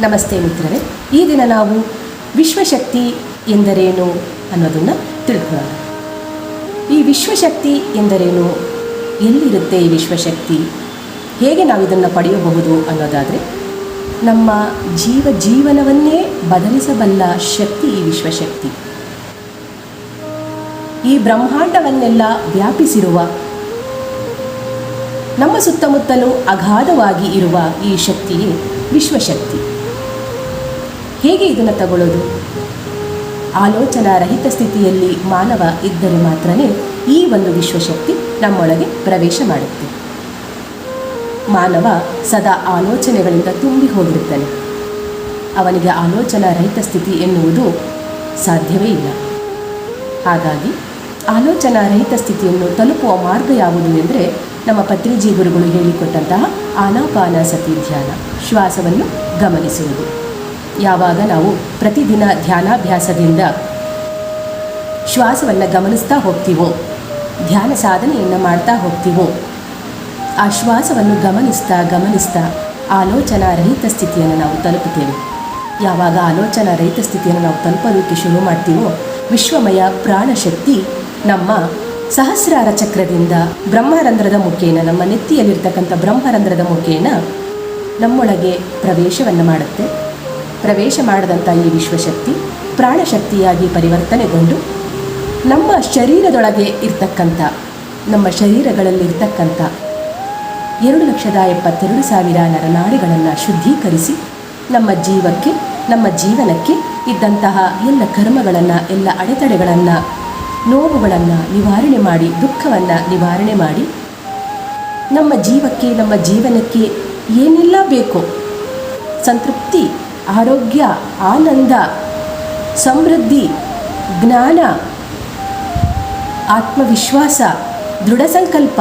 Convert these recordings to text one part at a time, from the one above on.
ನಮಸ್ತೆ ಮಿತ್ರರೇ. ಈ ದಿನ ನಾವು ವಿಶ್ವಶಕ್ತಿ ಎಂದರೇನು ಅನ್ನೋದನ್ನು ತಿಳ್ಕೊಳ್ಳೋಣ. ಈ ವಿಶ್ವಶಕ್ತಿ ಎಂದರೇನು? ಎಲ್ಲಿರುತ್ತೆ ಈ ವಿಶ್ವಶಕ್ತಿ? ಹೇಗೆ ನಾವು ಇದನ್ನು ಪಡೆಯಬಹುದು ಅನ್ನೋದಾದರೆ, ನಮ್ಮ ಜೀವ ಜೀವನವನ್ನೇ ಬದಲಿಸಬಲ್ಲ ಶಕ್ತಿ ಈ ವಿಶ್ವಶಕ್ತಿ. ಈ ಬ್ರಹ್ಮಾಂಡವನ್ನೆಲ್ಲ ವ್ಯಾಪಿಸಿರುವ, ನಮ್ಮ ಸುತ್ತಮುತ್ತಲೂ ಅಗಾಧವಾಗಿ ಇರುವ ಈ ಶಕ್ತಿಯೇ ವಿಶ್ವಶಕ್ತಿ. ಹೇಗೆ ಇದನ್ನು ತಗೊಳ್ಳೋದು? ಆಲೋಚನಾ ರಹಿತ ಸ್ಥಿತಿಯಲ್ಲಿ ಮಾನವ ಇದ್ದರೆ ಮಾತ್ರನೇ ಈ ಒಂದು ವಿಶ್ವಶಕ್ತಿ ನಮ್ಮೊಳಗೆ ಪ್ರವೇಶ ಮಾಡುತ್ತೆ. ಮಾನವ ಸದಾ ಆಲೋಚನೆಗಳಿಂದ ತುಂಬಿ ಹೋಗಿರುತ್ತಾನೆ. ಅವನಿಗೆ ಆಲೋಚನಾ ರಹಿತ ಸ್ಥಿತಿ ಎನ್ನುವುದು ಸಾಧ್ಯವೇ ಇಲ್ಲ. ಹಾಗಾಗಿ ಆಲೋಚನಾ ರಹಿತ ಸ್ಥಿತಿಯನ್ನು ತಲುಪುವ ಮಾರ್ಗ ಯಾವುದು ಎಂದರೆ ನಮ್ಮ ಪತ್ರಿಜಿ ಗುರುಗಳು ಹೇಳಿಕೊಟ್ಟಂತಹ ಆನಾಪಾನ ಸತಿ ಧ್ಯಾನ, ಶ್ವಾಸವನ್ನು ಗಮನಿಸುವುದು. ಯಾವಾಗ ನಾವು ಪ್ರತಿದಿನ ಧ್ಯಾನಾಭ್ಯಾಸದಿಂದ ಶ್ವಾಸವನ್ನು ಗಮನಿಸ್ತಾ ಹೋಗ್ತೀವೋ, ಧ್ಯಾನ ಸಾಧನೆಯನ್ನು ಮಾಡ್ತಾ ಹೋಗ್ತೀವೋ, ಆ ಶ್ವಾಸವನ್ನು ಗಮನಿಸ್ತಾ ಗಮನಿಸ್ತಾ ಆಲೋಚನಾ ರಹಿತ ಸ್ಥಿತಿಯನ್ನು ನಾವು ತಲುಪುತ್ತೇವೆ. ಯಾವಾಗ ಆಲೋಚನಾ ರಹಿತ ಸ್ಥಿತಿಯನ್ನು ನಾವು ತಲುಪಲಿಕ್ಕೆ ಶುರು ಮಾಡ್ತೀವೋ, ವಿಶ್ವಮಯ ಪ್ರಾಣಶಕ್ತಿ ನಮ್ಮ ಸಹಸ್ರಾರ ಚಕ್ರದಿಂದ ಬ್ರಹ್ಮರಂಧ್ರದ ಮುಖೇನ, ನಮ್ಮ ನೆತ್ತಿಯಲ್ಲಿರ್ತಕ್ಕಂಥ ಬ್ರಹ್ಮರಂಧ್ರದ ಮುಖೇನ ನಮ್ಮೊಳಗೆ ಪ್ರವೇಶವನ್ನು ಮಾಡುತ್ತೆ. ಪ್ರವೇಶ ಮಾಡದಂಥ ಈ ವಿಶ್ವಶಕ್ತಿ ಪ್ರಾಣಶಕ್ತಿಯಾಗಿ ಪರಿವರ್ತನೆಗೊಂಡು ನಮ್ಮ ಶರೀರದೊಳಗೆ ಇರ್ತಕ್ಕಂಥ, ನಮ್ಮ ಶರೀರಗಳಲ್ಲಿರ್ತಕ್ಕಂಥ ಎರಡು ಲಕ್ಷದ ಎಪ್ಪತ್ತೆರಡು ಸಾವಿರ ನರನಾಡಿಗಳನ್ನು ಶುದ್ಧೀಕರಿಸಿ ನಮ್ಮ ಜೀವಕ್ಕೆ, ನಮ್ಮ ಜೀವನಕ್ಕೆ ಇದ್ದಂತಹ ಎಲ್ಲ ಕರ್ಮಗಳನ್ನು, ಎಲ್ಲ ಅಡೆತಡೆಗಳನ್ನು, ನೋವುಗಳನ್ನು ನಿವಾರಣೆ ಮಾಡಿ, ದುಃಖವನ್ನು ನಿವಾರಣೆ ಮಾಡಿ ನಮ್ಮ ಜೀವಕ್ಕೆ, ನಮ್ಮ ಜೀವನಕ್ಕೆ ಏನೆಲ್ಲ ಬೇಕೋ ಸಂತೃಪ್ತಿ ಆರೋಗ್ಯ, ಆನಂದ, ಸಮೃದ್ಧಿ, ಜ್ಞಾನ, ಆತ್ಮವಿಶ್ವಾಸ, ದೃಢ ಸಂಕಲ್ಪ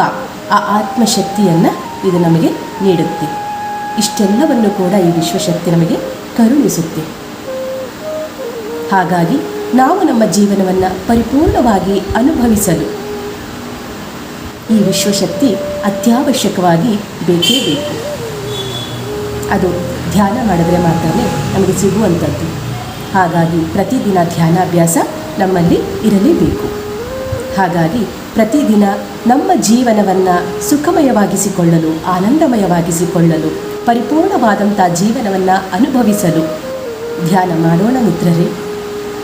ಆ ಆತ್ಮಶಕ್ತಿಯನ್ನು ಇದು ನಮಗೆ ನೀಡುತ್ತೆ. ಇಷ್ಟೆಲ್ಲವನ್ನು ಕೂಡ ಈ ವಿಶ್ವಶಕ್ತಿ ನಮಗೆ ಕರುಣಿಸುತ್ತೆ. ಹಾಗಾಗಿ ನಾವು ನಮ್ಮ ಜೀವನವನ್ನು ಪರಿಪೂರ್ಣವಾಗಿ ಅನುಭವಿಸಲು ಈ ವಿಶ್ವಶಕ್ತಿ ಅತ್ಯವಶ್ಯಕವಾಗಿ ಬೇಕೇ ಬೇಕು. ಅದು ಧ್ಯಾನ ಮಾಡಿದ್ರೆ ಮಾತ್ರನೇ ನಮಗೆ ಸಿಗುವಂಥದ್ದು. ಹಾಗಾಗಿ ಪ್ರತಿದಿನ ಧ್ಯಾನಾಭ್ಯಾಸ ನಮ್ಮಲ್ಲಿ ಇರಲೇಬೇಕು. ಹಾಗಾಗಿ ಪ್ರತಿದಿನ ನಮ್ಮ ಜೀವನವನ್ನು ಸುಖಮಯವಾಗಿಸಿಕೊಳ್ಳಲು, ಆನಂದಮಯವಾಗಿಸಿಕೊಳ್ಳಲು, ಪರಿಪೂರ್ಣವಾದಂಥ ಜೀವನವನ್ನು ಅನುಭವಿಸಲು ಧ್ಯಾನ ಮಾಡೋಣ ಮಿತ್ರರೇ.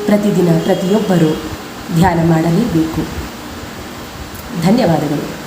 ಪ್ರತಿದಿನ ಪ್ರತಿಯೊಬ್ಬರೂ ಧ್ಯಾನ ಮಾಡಲೇಬೇಕು. ಧನ್ಯವಾದಗಳು.